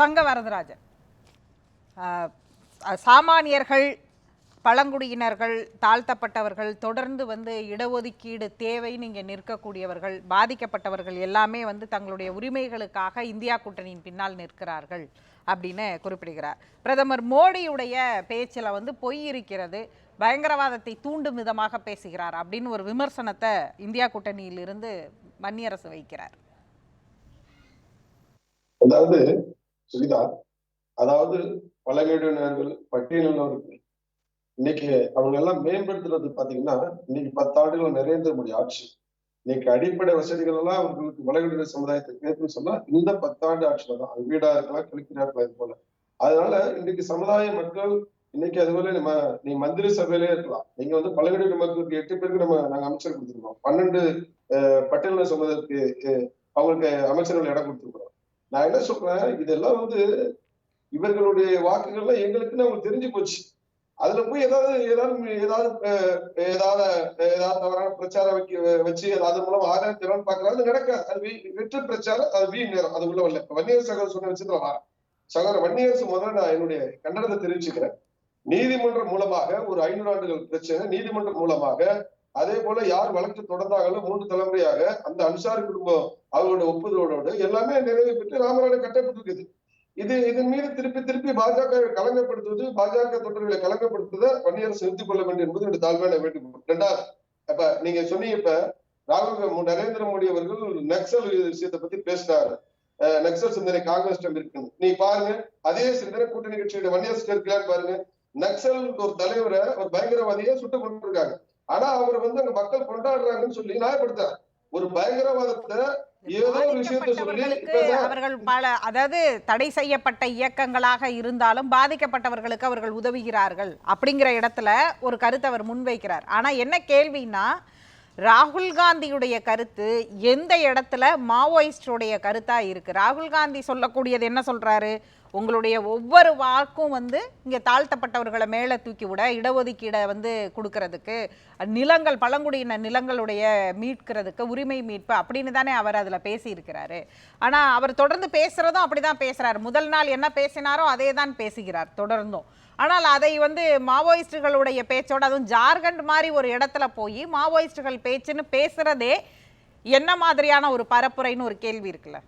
தங்க வரதராஜன் சாமானியர்கள் பழங்குடியினர்கள் தாழ்த்தப்பட்டவர்கள் தொடர்ந்து வந்து இடஒதுக்கீடு தேவை நீங்கள் நிற்கக்கூடியவர்கள் பாதிக்கப்பட்டவர்கள் எல்லாமே வந்து தங்களுடைய உரிமைகளுக்காக இந்தியா கூட்டணியின் பின்னால் நிற்கிறார்கள் அப்படின்னு குறிப்பிடுகிறார். பிரதமர் மோடியுடைய பேச்சில் வந்து பொய் இருக்கிறது பயங்கரவாதத்தை தூண்டும் விதமாக பேசுகிறார் அப்படின்னு ஒரு விமர்சனத்தை இந்தியா கூட்டணியிலிருந்து மன்னியரசு வைக்கிறார். அதாவது சுகிதா அதாவது பழங்குடியினர்கள் பட்டியலினர்கள் இன்னைக்கு அவங்க எல்லாம் மேம்படுத்துறது பாத்தீங்கன்னா இன்னைக்கு பத்தாண்டுகள் நரேந்திர மோடி ஆட்சி. இன்னைக்கு அடிப்படை வசதிகள் எல்லாம் அவர்களுக்கு பழங்குடியினர் சமுதாயத்துக்கு ஏற்றுன்னு சொன்னா இந்த பத்தாண்டு ஆட்சியில தான் அது வீடா இருக்கலாம் கழிக்கிறா இருக்கலாம் இது போல. அதனால இன்னைக்கு சமுதாய மக்கள் இன்னைக்கு அதுபோல நம்ம நீ மந்திரி சபையிலே இருக்கலாம். நீங்க வந்து பழங்குடியின மக்களுக்கு எட்டு பேருக்கு நம்ம நாங்க அமைச்சர் கொடுத்துருக்கோம். பன்னெண்டு அஹ், பட்டியலின சமுதாயத்துக்கு அவங்களுக்கு அமைச்சர்கள் இடம் கொடுத்துருக்கோம் நான் என்ன சொல்றேன்? இதெல்லாம் வந்து இவர்களுடைய வாக்குகள்லாம் எங்களுக்குன்னு அவங்களுக்கு தெரிஞ்சு போச்சு. அதுல போய் ஏதாவது ஏதாவது ஏதாவது ஏதாவது ஏதாவது தவறான பிரச்சாரம் வைக்க வச்சு அது மூலம் ஆதாயம் திறன் பாக்குறாங்க நடக்காது. அது வீ- பிரச்சாரம் அது வீண் நேரம். அது உள்ள வரல. வன்னியர் சகோதரர் சொன்ன விஷயத்துல வரேன் சகோதரர் வன்னியரசு முதல்ல நான் என்னுடைய கண்டனத்தை தெரிவிச்சுக்கிறேன். நீதிமன்றம் மூலமாக ஒரு ஐநூறு ஆண்டுகள் பிரச்சனை. நீதிமன்றம் மூலமாக அதே போல யார் வழக்கு தொடர்ந்தாங்களோ மூன்று தலைமுறையாக அந்த அன்சாரி குடும்பம் அவங்களோட ஒப்புதலோடு எல்லாமே நிறைவு பெற்று ராமநாடு கட்டப்பட்டிருக்குது இது இதன் மீது திருப்பி திருப்பி பாஜக கலங்கப்படுத்துவது பாஜக தொண்டர்களை கலங்கப்படுத்துவதை வன்னியரசு நிறுத்திக் கொள்ள வேண்டும் என்பது என்னுடைய தாழ்மையான வேண்டுகோள். ரெண்டாவது அப்ப நீங்க சொன்னீங்க இப்ப ராகுல் நரேந்திர மோடி அவர்கள் நக்சல் விஷயத்தை பத்தி பேசினாரு. நக்சல் சிந்தனை காங்கிரஸ் இருக்கு நீ பாருங்க அதே சிந்தனை கூட்டணி கட்சியோட வன்னியரசு இருக்கலான்னு பாருங்க. நக்சல் ஒரு தலைவரை ஒரு பயங்கரவாதியை சுட்டு கொண்டிருக்காங்க ஆனா அவர் வந்து அங்க மக்கள் கொண்டாடுறாங்கன்னு சொல்லி நியாயப்படுத்தார் ஒரு பயங்கரவாதத்தை அவர்கள் பல அதாவது தடை செய்யப்பட்ட இயக்கங்களாக இருந்தாலும் பாதிக்கப்பட்டவர்களுக்கு அவர்கள் உதவுகிறார்கள் அப்படிங்கிற இடத்துல ஒரு கருத்தை அவர் முன்வைக்கிறார். ஆனா என்ன கேள்வின்னா ராகுல் காந்தியுடைய கருத்து எந்த இடத்துல மாவோயிஸ்டுடைய கருத்தா இருக்கு? ராகுல் காந்தி சொல்லக்கூடியது என்ன சொல்றாரு? உங்களுடைய ஒவ்வொரு வாக்கும் வந்து இங்க தாழ்த்தப்பட்டவர்களை மேலே தூக்கி விட இடஒதுக்கீடை வந்து கொடுக்கறதுக்கு நிலங்கள் பழங்குடியின நிலங்களுடைய மீட்கிறதுக்கு உரிமை மீட்பு அப்படின்னு தானே அவர் அதில் பேசியிருக்கிறாரு. ஆனா அவர் தொடர்ந்து பேசுறதும் அப்படிதான் பேசுறாரு. முதல் நாள் என்ன பேசினாரோ அதே தான் பேசுகிறார் தொடர்ந்தும். ஆனால் அதை வந்து மாவோயிஸ்டுகளுடைய பேச்சோட அதுவும் ஜார்க்கண்ட் மாதிரி ஒரு இடத்துல போய் மாவோயிஸ்டுகள் பேச்சுன்னு பேசுறதே என்ன மாதிரியான ஒரு பரப்புரைன்னு ஒரு கேள்வி இருக்குல்ல?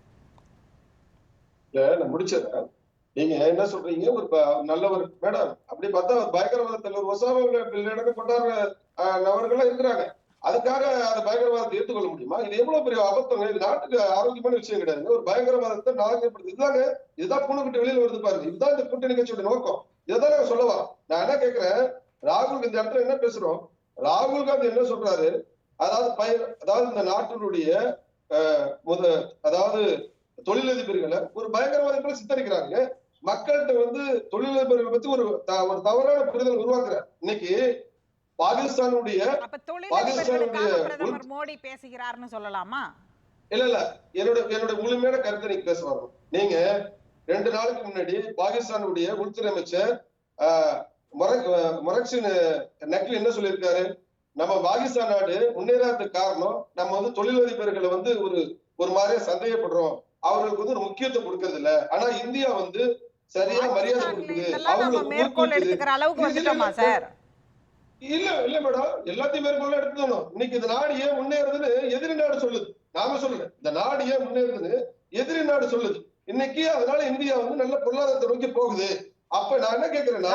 முடிச்சிடறேன். நீங்க என்ன சொல்றீங்க? ஒரு ப- நல்ல ஒரு மேடம் அப்படி பார்த்தா பயங்கரவாதத்தில் ஒரு ஒசாமா பின் கொண்டாடுற நபர்கள்லாம் இருக்கிறாங்க. அதுக்காக அந்த பயங்கரவாதத்தை ஏற்றுக்கொள்ள முடியுமா? இது எவ்வளவு பெரிய அபத்தம் இது நாட்டுக்கு ஆரோக்கியமான விஷயம் கிடையாது ஒரு பயங்கரவாதத்தை நாகப்படுத்து இதுதாங்க இதுதான் பூனைக்குட்டி வெளியில வருது பாருங்க. இதுதான் இந்த கூட்டணி கட்சியோட நோக்கம். இதைதான் நாங்க சொல்லவா நான் என்ன கேட்கிறேன்? ராகுல் இந்த இடத்துல என்ன பேசுறோம்? ராகுல் காந்தி என்ன சொல்றாரு? அதாவது பய அதாவது இந்த நாட்டினுடைய முத அதாவது தொழிலதிபர்களை ஒரு பயங்கரவாதிகளை சித்தரிக்கிறாங்க. மக்கள்கிட்ட வந்து தொழிலதிபர்களை பத்தி ஒரு ஒரு தவறான புரிதல் உருவாக்குறார். இன்னைக்கு பாகிஸ்தானுடைய பாகிஸ்தானுடைய மோடி பேசுகிறார்னு சொல்லலாமா? இல்ல இல்ல. என்னோட என்னோட முழுமையான கருத்தை நீங்க பேச வரணும். நீங்க ரெண்டு நாளுக்கு முன்னாடி பாகிஸ்தானுடைய உள்துறை அமைச்சர் மொரக்சின் நக்லி என்ன சொல்லியிருக்காரு? நம்ம பாகிஸ்தான் நாடு முன்னேறாததுக்கு காரணம் நம்ம வந்து தொழிலதிபர்களை வந்து ஒரு ஒரு மாதிரியா சந்தேகப்படுறோம். அவர்களுக்கு வந்து ஒரு முக்கியத்துவம் கொடுக்கறது இல்ல ஆனா இந்தியா வந்து சரியா மரியாதை கொடுக்குது. அவங்களுக்கு மேற்கோள் எடுத்துக்கிற அளவுக்கு வந்துட்டோமா சார்? இல்ல இல்ல மேடம். எல்லாத்தையும் மேற்கொள்ள எடுத்துக்கணும் இன்னைக்கு இந்த நாடு ஏன் முன்னேறுதுன்னு எதிரி நாடு சொல்லுது. நாம சொல்லல இந்த நாடு ஏன் முன்னேறுதுன்னு எதிரி நாடு சொல்லுது. இன்னைக்கு அதனால இந்தியா வந்து நல்ல பொருளாதாரத்தை நோக்கி போகுது. அப்ப நான் என்ன தொழிலதிபர்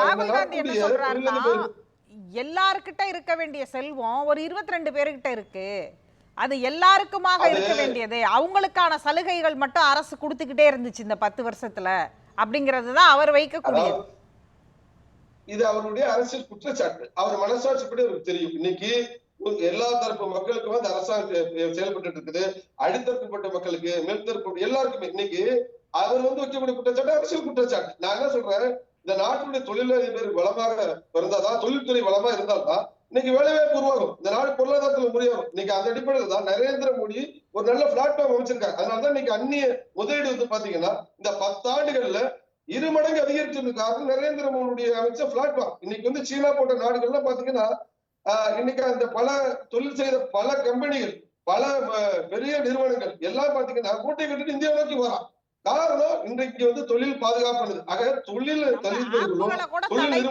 எல்லாருக்கிட்ட இருக்க. வேண்டிய செல்வம் ஒரு 22 ரெண்டு பேர்கிட்ட இருக்கு. அது எல்லாருக்குமாக இருக்க வேண்டியது. அவங்களுக்கான சலுகைகள் மட்டும் அரசு கொடுத்துக்கிட்டே இருந்துச்சு இந்த பத்து வருஷத்துல. அப்படிங்கிறது தான் அவர் வைக்கக்கூடியது. இது அவருடைய அரசியல் குற்றச்சாட்டு. அவர் மனசாட்சிப்படி அவருக்கு தெரியும். இன்னைக்கு எல்லா தரப்பு மக்களுக்கும் வந்து அரசாங்கம் செயல்பட்டு இருக்குது. அடித்தரப்பட்ட மக்களுக்கு மேல்தரப்பு எல்லாருக்குமே இன்னைக்கு அவர் வந்து வைக்கக்கூடிய குற்றச்சாட்டு அரசியல் குற்றச்சாட்டு. நான் என்ன சொல்றேன்? இந்த நாட்டுடைய தொழிலதிபர் வளமாக இருந்தாதான் தொழில்துறை வளமா இருந்தால்தான் இன்னைக்கு வேலைவாய்ப்பு உருவாகும் இந்த நாடு பொருளாதாரத்துல முடியாது இன்னைக்கு அந்த அடிப்படையில் தான் நரேந்திர மோடி ஒரு நல்ல பிளாட்ஃபார்ம் அமைச்சிருக்காங்க அதனாலதான் இன்னைக்கு அந்நிய முதலீடு வந்து பாத்தீங்கன்னா இந்த பத்தாண்டுகள்ல இரு மடங்கு அதிகரிச்சதுக்கு நரேந்திர மோடியுடைய அமைச்ச பிளாட்ஃபார்ம் இன்னைக்கு வந்து சீனா போன்ற நாடுகள்லாம் பாத்தீங்கன்னா ஆஹ் இன்னைக்கு அந்த பல தொழில் செய்த பல கம்பெனிகள் பல பெரிய நிறுவனங்கள் எல்லாம் பாத்தீங்கன்னா மூட்டை கட்டிட்டு இந்தியா நோக்கி வரான். காரணம் இன்றைக்கு வந்து தொழில் பாதுகாப்பானது ஆக தொழில்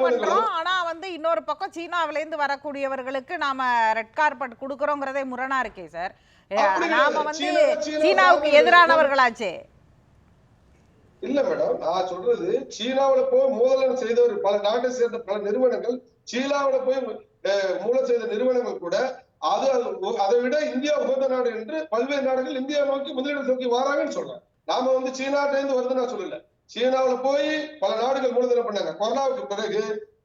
பண்றோம். ஆனா வந்து இன்னொரு பக்கம் சீனாவில இருந்து வரக்கூடியவர்களுக்கு நாம ரெட் கார்பெட் கொடுக்கறோங்கிறதே முரணா இருக்கே சார். நாம. வந்து சீனா- சீனா சீனாவுக்கு எதிரானவர்களாச்சே. இல்ல மேடம் நான் சொல்றது சீனாவுல போய் மூலம் செய்தவர் பல நாட்டை சேர்ந்த பல நிறுவனங்கள் சீனாவுல போய் மூலம் செய்த நிறுவனங்கள் கூட அது அது- அதை விட இந்தியா உகந்த நாடு என்று பல்வேறு நாடுகள் இந்தியா நோக்கி முதலீடு நோக்கி வராங்கன்னு சொல்றேன் நாம வந்து சீனாட்ட இருந்து வருது நான் சொல்லல. சீனாவுல போய் பல நாடுகள் மூலதனம் பண்ணாங்க. கொரோனாவுக்கு பிறகு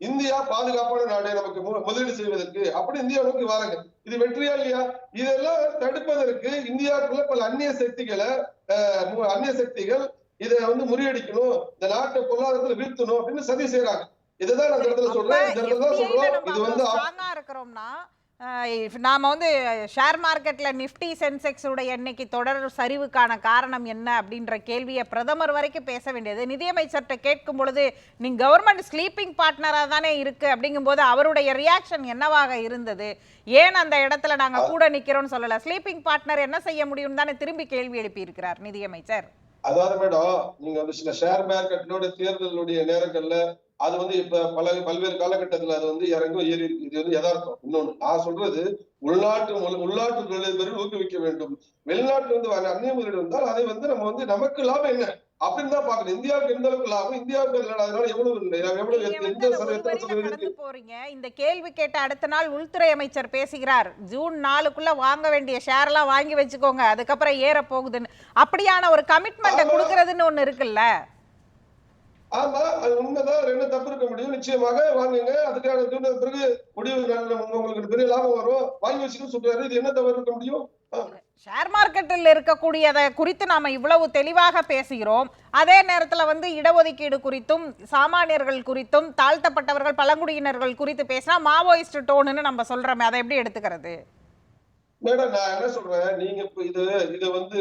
இந்தியா பாதுகாப்பான நாடு நமக்கு முதலீடு செய்வதற்கு. அப்படி இந்தியா நோக்கி வராங்க. இது வெற்றியா இல்லையா? இதெல்லாம் தடுப்பதற்கு இந்தியாவுக்குள்ள பல அந்நிய சக்திகளை அந்நிய சக்திகள் இதை வந்து முறியடிக்கணும். இந்த நாட்டை பொருளாதாரத்துல வீழ்த்தணும் அப்படின்னு சதி செய்யறாங்க இதுதான் நான் இந்த இடத்துல சொல்றேன். இந்த இடத்துல தான் சொல்றோம். இது வந்து இருக்கிறோம்னா நாம வந்து ஷேர் மார்க்கெட்ல நிஃப்டி சென்செக்ஸ் உடைய எண்ணிக்கை தொடர் சரிவுக்கான காரணம் என்ன அப்படின்ற கேள்வியை பிரதமர் வரைக்கும் பேச வேண்டியது. நிதியமைச்சர்கிட்ட கேட்கும் பொழுது நீங்க கவர்மெண்ட் ஸ்லீப்பிங் பார்ட்னரா தானே இருக்கு அப்படிங்கும்போது அவருடைய ரியாக்ஷன் என்னவாக இருந்தது? ஏன் அந்த இடத்துல நாங்க கூட நிக்கிறோம்னு சொல்லல? ஸ்லீப்பிங் பார்ட்னர் என்ன செய்ய முடியும் தானே திரும்பி கேள்வி எழுப்பி இருக்கிறார் நிதியமைச்சர். அதாவது மேடம் நீங்க வந்து சில ஷேர் மார்க்கெட்டினோட தேர்தலுடைய நேரங்கள்ல அது வந்து இப்ப பல பல்வேறு காலகட்டத்துல அது வந்து இறங்கும் ஏறி இது வந்து யதார்த்தம். இன்னொன்னு நான் சொல்றது உள்நாட்டு உள்- உள்நாட்டு தொழிலதிபர்கள் ஊக்குவிக்க வேண்டும். வெளிநாட்டுல இருந்து வர அந்நிய முதலீடு வந்தால் அதை வந்து நம்ம வந்து நமக்கு லாபம் என்ன? அப்படின்னு தான் பாக்கணும் இந்தியாவுக்கு எந்த அளவுக்கு லாபம்? இந்தியாவுக்கு அதனால எவ்வளவு போறீங்க. இந்த கேள்வி கேட்ட அடுத்த நாள் உள்துறை அமைச்சர் பேசுகிறார். ஜூன் நாலுக்குள்ள வாங்க வேண்டிய ஷேர் எல்லாம் வாங்கி வச்சுக்கோங்க. அதுக்கப்புறம் ஏற போகுதுன்னு அப்படியான ஒரு கமிட்மெண்ட்டை ஆமா. கொடுக்கறதுன்னு ஒண்ணு இருக்குல்ல? ஆமா அது உண்மைதான். அதுல என்ன தப்பு இருக்க முடியும்? நிச்சயமாக வாங்குங்க. அதுக்கான தூண்ட பிறகு முடிவு உங்களுக்கு பெரிய லாபம் வரும். வாங்கி வச்சுக்கன்னு சொல்றாரு. இது என்ன தவறு இருக்க முடியும்? ஷேர் மார்க்கெட்டில் இருக்கக்கூடியதை குறித்து நாம இவ்வளவு தெளிவாக பேசுகிறோம். அதே நேரத்தில் வந்து இடஒதுக்கீடு குறித்தும் சாமானியர்கள் குறித்தும் தாழ்த்தப்பட்டவர்கள் பழங்குடியினர்கள் குறித்து பேசினா மாவோயிஸ்ட் டோனுன்னு நம்ம சொல்றோமே. அதை எப்படி எடுத்துக்கிறது? மேடம் நான் என்ன சொல்றேன்? நீங்க இப்ப இது இது வந்து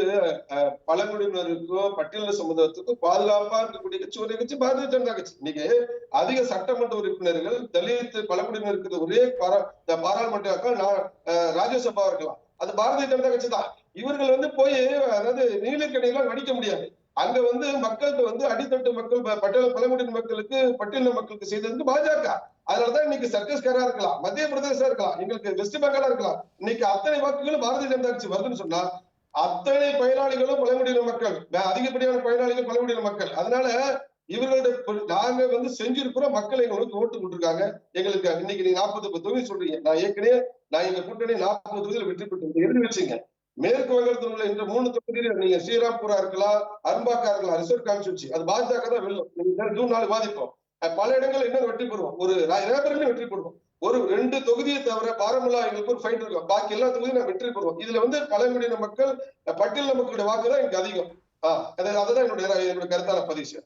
பழங்குடியினருக்கும் பட்டியல சமுதாயத்துக்கும் பாதுகாப்பா இருக்கக்கூடிய கட்சி ஒரே கட்சி பாரதிய ஜனதா கட்சி. இன்னைக்கு அதிக சட்டமன்ற உறுப்பினர்கள் தலித் பழங்குடியினர் இருக்கிற ஒரே பாரா- பாராளுமன்ற நான் ராஜ்யசபா இருக்கலாம். அது பாரதிய ஜனதா கட்சி தான். இவர்கள் வந்து போய் அதாவது நீலக்கணியெல்லாம் நடிக்க முடியாது. அங்க வந்து மக்களுக்கு வந்து அடித்தட்டு மக்கள் பட்டியல பழங்குடியின மக்களுக்கு பட்டியல மக்களுக்கு செய்தது பாஜக. அதனாலதான் இன்னைக்கு சத்தீஸ்கரா இருக்கலாம் மத்திய பிரதேசம் இருக்கலாம் எங்களுக்கு வெஸ்ட் பெங்காலா இருக்கலாம். இன்னைக்கு அத்தனை வாக்குகளும் பாரதிய ஜனதா கட்சி வருதுன்னு சொன்னா அத்தனை பயனாளிகளும் பழங்குடியின மக்கள் அதிகப்படியான பயனாளிகள் பழங்குடியின மக்கள். அதனால இவர்களுடைய நாங்க வந்து செஞ்சிருக்கிறோம் மக்கள் எங்களுக்கு ஓட்டு கொடுத்துருக்காங்க எங்களுக்கு இன்னைக்கு நீங்க நாற்பது தொகுதி சொல்றீங்க. நான் ஏற்கனவே நான் எங்க கூட்டணி நாற்பது தொகுதியில் வெற்றி பெற்று எழுதி வச்சுங்க. மேற்கு வங்கத்தில் உள்ள இந்த மூணு தொகுதியில நீங்க ஸ்ரீராம்பூரா இருக்கலாம் அரும்பாக்கா இருக்கலாம் ரிசர்வ் கான்ஸ்டியூன்சி அது பாஜக தான் வெல்லும். நீங்க ஜூன் நாலு பாதிப்போம். பல இடங்கள் என்ன வெற்றி பெறுவோம். ஒரு ரேபரிலும் வெற்றி பெறுவோம். ஒரு ரெண்டு தொகுதியை தவிர பாரமுல்லா எங்களுக்கு ஒரு ஃபைட் இருக்கும். பாக்கி எல்லா தொகுதியும் நான் வெற்றி பெறுவோம். இதுல வந்து பழங்குடியின மக்கள் அஹ் பட்டியல் மக்களுடைய வாக்கு தான் எனக்கு அதிகம். ஆஹ் அது அதுதான் என்னுடைய என்னுடைய கருத்தான பதிவு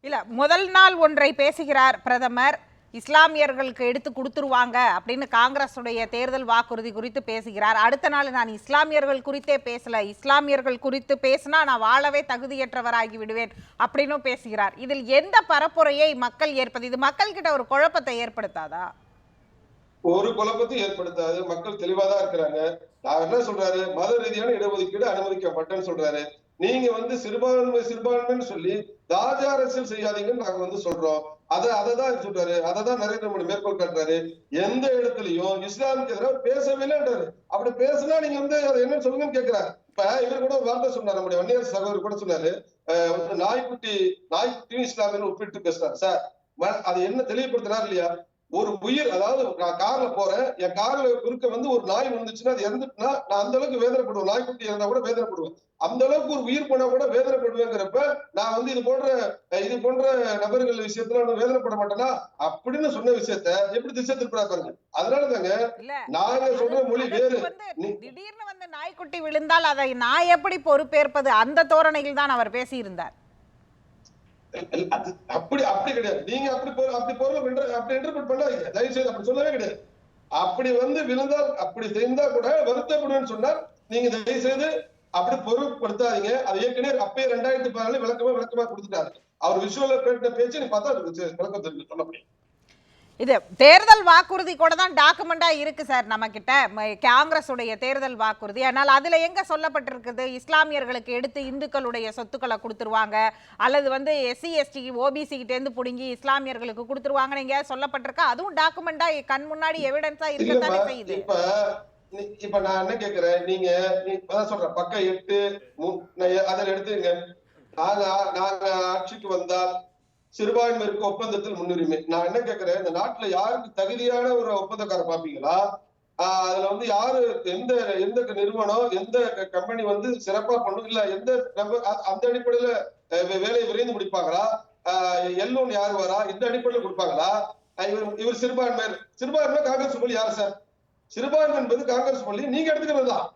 இல்ல முதல் நாள் ஒன்றை பேசுகிறார் பிரதமர். இஸ்லாமியர்களுக்கு எடுத்து கொடுத்துருவாங்க அப்படின்னு காங்கிரஸுடைய தேர்தல் வாக்குறுதி குறித்து பேசுகிறார். அடுத்த நாள் நான் இஸ்லாமியர்கள் குறித்தே பேசல. இஸ்லாமியர்கள் குறித்து பேசினா நான் வாழவே தகுதியற்றவராகி விடுவேன் அப்படின்னு பேசுகிறார். இதில் எந்த பரப்புரையை மக்கள் ஏற்பது? இது மக்கள் கிட்ட ஒரு குழப்பத்தை ஏற்படுத்தாதா? ஒரு குழப்பத்தையும் ஏற்படுத்தாது. மக்கள் தெளிவா தான் இருக்கிறாங்க. நான் என்ன சொல்றாரு? மத ரீதியான இடஒதுக்கீடு அனுமதிக்கப்பட்டேன்னு சொல்றாரு. நீங்க வந்து சிறுபான்மை சிறுபான்மைன்னு சொல்லி தாஜா அரசியல் செய்யாதீங்கன்னு நாங்க வந்து சொல்றோம். அத அதை தான் சொல்றாரு. அதை தான் நரேந்திர மோடி மேற்கோள் காட்டுறாரு. எந்த இடத்துலயும் இஸ்லாமுக்கு எதிராக பேசவே இல்லைன்றாரு அப்படி பேசினா நீங்க வந்து அதை என்ன சொல்லுங்கன்னு கேட்கிறாரு இப்ப இவர் கூட வார்த்தை சொன்னார். நம்முடைய வன்னியர் சகோதரர் கூட சொன்னாரு. நாய்க்குட்டி நாய்க்குட்டி நாய்க்குட்டியும் ஒப்பிட்டு பேசுறாரு. சார் அது என்ன தெளிவுபடுத்துறாரு இல்லையா? ஒரு உயிர் அதாவது நான் கார்ல போறேன் என் கார்ல குறுக்க வந்து ஒரு நாய் விழுந்துச்சுன்னா அது இறந்துட்டுனா நான் அந்த அளவுக்கு வேதனைப்படுவேன். நாய்க்குட்டி இறந்தா கூட வேதனைப்படுவேன். அந்த அளவுக்கு ஒரு உயிர் போனா கூட வேதனைப்படுவேங்கிறப்ப நான் வந்து இது போன்ற இது போன்ற நபர்கள் விஷயத்துல நான் வேதனைப்பட மாட்டேனா அப்படின்னு சொன்ன விஷயத்த எப்படி திசை திருப்பா பாருங்க. அதனால தாங்க நாங்க சொல்ற மொழி வேறு. திடீர்னு வந்து நாய்க்குட்டி விழுந்தால் அதை நான் எப்படி பொறுப்பேற்பது? அந்த தோரணையில் தான் அவர் பேசியிருந்தார். அப்படி அப்படி கிடையாது. நீங்க அப்படி பொ- அப்படி பொருள் அப்படி இன்டர்பிரட் பண்ணாதீங்க. தயவு செய்து அப்படி சொல்லவே கிடையாது. அப்படி வந்து விழுந்தால் அப்படி செய்தா கூட வருத்தப்படுவேன்னு சொன்னால் நீங்க தயவு செய்து அப்படி பொருட்படுத்தாதீங்க. அது ஏற்கனவே அப்பயே ரெண்டாயிரத்தி பதினாலு விளக்கமா விளக்கமா கொடுத்துட்டாரு. அவர் விஷுவல பேச்சு நீ பார்த்தா விளக்கம் தெரிஞ்சு சொல்ல முடியும் இது தேர்தல் வாக்குறுதி கூட தான் டாக்குமெண்டா இருக்கு சார் நம்ம கிட்ட காங்கிரஸுடைய தேர்தல் வாக்குறுதி. ஆனால் அதுல எங்க சொல்லப்பட்டிருக்குது? இஸ்லாமியர்களுக்கு எடுத்து இந்துக்களுடைய சொத்துக்களை கொடுத்துருவாங்க. அல்லது வந்து எஸ்சி எஸ்டி ஓபிசி கிட்ட இருந்து புடுங்கி இஸ்லாமியர்களுக்கு கொடுத்துருவாங்கன்னு எங்கேயாவது சொல்லப்பட்டிருக்கா? அதுவும் டாக்குமெண்டா கண் முன்னாடி எவிடன்ஸா இருக்கத்தானே செய்யுது. இப்ப நான் என்ன கேக்குறேன்? நீங்க சொல்றேன். பக்கம் எட்டு அதில் எடுத்துங்க நாங்க நாங்க ஆட்சிக்கு வந்தால் சிறுபான்மையிற்கு ஒப்பந்தத்தில் முன்னுரிமை. நான் என்ன கேட்கிறேன் இந்த நாட்டுல யாருக்கு தகுதியான ஒரு ஒப்பந்தக்காரர் பாப்பீங்களா? ஆஹ் அதுல வந்து யாரு எந்த எந்த நிறுவனம் எந்த கம்பெனி வந்து சிறப்பா பண்ணும் இல்ல எந்த அந்த அடிப்படையில வே- வேலையை விரைந்து முடிப்பாங்களா? எல்லோன் யார் வரா? இந்த அடிப்படையில கொடுப்பாங்களா? இவர் இவர் சிறுபான்மையர் சிறுபான்மை காங்கிரஸ் பள்ளி யார் சார்? சிறுபான்மை என்பது காங்கிரஸ் பள்ளி நீங்க எடுத்துக்கிறது தான்.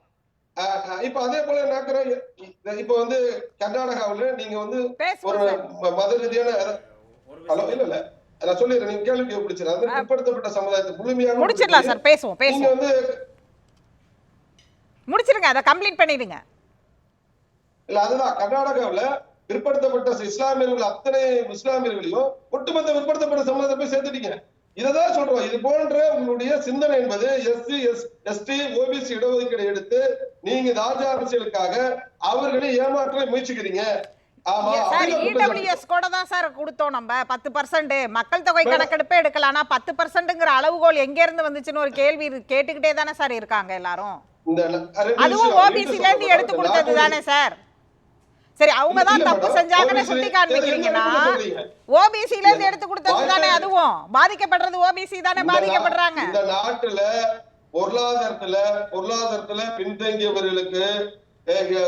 இப்ப அதே போல நாக்குறேன் இப்ப வந்து கர்நாடகாவுல நீங்க வந்து ஒரு மத ரீதியான ஹலோ இல்ல இல்ல. நான் சொல்லிடுறேன். நீங்க கேள்வி பிடிச்சிரு அது பிற்படுத்தப்பட்ட சமுதாயத்தை முழுமையாக முடிச்சிடலாம் சார். பேசுவோம் நீங்க வந்து முடிச்சிருங்க. அதை கம்ப்ளீட் பண்ணிடுங்க. இல்ல அதுதான். கர்நாடகாவுல பிற்படுத்தப்பட்ட இஸ்லாமியர்கள் அத்தனை இஸ்லாமியர்களையும் ஒட்டுமொத்த பிற்படுத்தப்பட்ட சமுதாயத்தை போய் சேர்த்துட்டீங்க. இததான் சொல்றோம் இது போன்ற உங்களுடைய சிந்தனை என்பது எஸ்சி எஸ் எஸ்டி ஓபிசி இடஒதுக்கீடு எடுத்து நீங்க ராஜா அரசியலுக்காக அவர்களை ஏமாற்ற முயற்சிக்கிறீங்க. இடபிள்யூஎஸ் கூட தான் சார் கொடுத்தோம் நம்ம பத்து பர்சன்ட் மக்கள் தொகை. கணக்கெடுப்பே எடுக்கலாம் ஆனா பத்து பர்சன்ட்ங்கிற அளவுகோல் எங்க இருந்து வந்துச்சுன்னு ஒரு கேள்வி கேட்டுக்கிட்டே தானே சார் இருக்காங்க எல்லாரும் இந்த அதுவும் ஓபிசில இருந்து எடுத்து. கொடுத்தது தானே சார் சரி அவங்க தான் தப்பு செஞ்சாங்கன்னு சுட்டி காண்பிக்கிறீங்கன்னா? ஓபிசில இருந்து எடுத்து கொடுத்தது தானே அதுவும் பாதிக்கப்படுறது ஓபிசி தானே பாதிக்கப்படுறாங்க. இந்த நாட்டுல பொருளாதாரத்துல பொருளாதாரத்துல பின்தங்கியவர்களுக்கு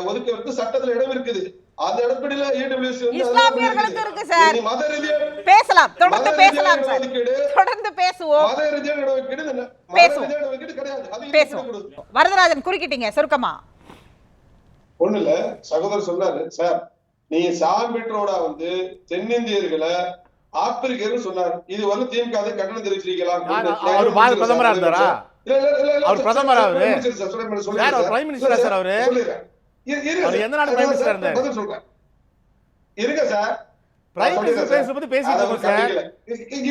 ஒதுக்குறதுக்கு சட்டத்துல இடம் இருக்குது. அந்த இடபிள்யூசி இஸ்லாமியர்களுக்கு இருக்கு சார். மத ரீதியா பேசலாம். தொடர்ந்து பேசலாம் சார். தொடர்ந்து பேசுவோம். மத ரீதியான இடஒதுக்கீடு பேசுவோம். இடஒதுக்கீடு கிடையாது. பேசுவோம். வரதராஜன் குறுக்கிட்டீங்க சுருக்கமா. ஒண்ணு இல்ல சகோதரர் சொன்னாரு சார் நீங்க சாம்பிட்ரோடா வந்து தென்னிந்தியர்களை ஆப்பிரிக்கர்னு சொன்னாரு. இது வந்து திமுக வை கண்டனம் தெரிவிச்சிருக்கலாம் அவர் பாரத பிரதமரா இருந்தாரா? இல்ல, இல்ல, இல்ல, இல்ல, அவர் பிரதமரா அவரு? சார். பிரைம் மினிஸ்டரா இல்ல சார். அவரு? எந்த அதான் பிரைம் மினிஸ்டரா இருந்தாரு? சொல்றேன். இருங்க சார். பிரைம் மினிஸ்டர் பத்தி பேசிட்டு இருக்கோம் சார்.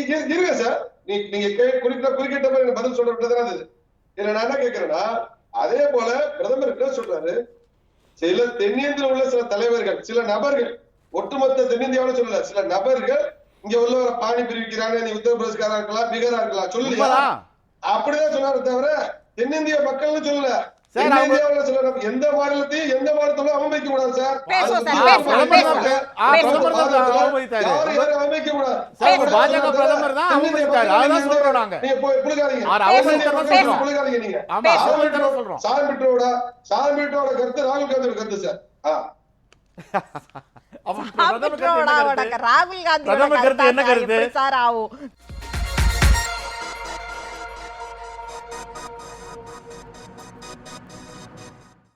இருங்க சார். நீங்க கே- குறிப்பிட்ட குறுக்கிட்ட மாதிரி பதில் சொல்றதுதான் அது. இதுல நான் என்ன கேட்கிறேன்னா அதே போல பிரதமர் என்ன சொல்றாரு? சில தென்னிந்திய உள்ள சில தலைவர்கள் சில நபர்கள் ஒட்டுமொத்த தென்னிந்தியாவோட சொல்லல சில நபர்கள் இங்க உள்ள பாணி பிரிவிக்கிறாங்க நீ உத்தரப்பிரதேசக்காரா இருக்கலாம் பீகாரா இருக்கலாம் சொல்லலையா? அப்படிதான் சொன்னாரு தவிர தென்னிந்திய மக்கள்னு சொல்லல. எந்த மாநிலத்தையும் எந்த மாநிலத்திலும் அவமதிக்க கூடாது சார் அவமதிக்க கூடாது. சார், கருத்து ராகுல் காந்தியோட கருத்து சார். ராகுல் காந்தி என்ன கருத்து?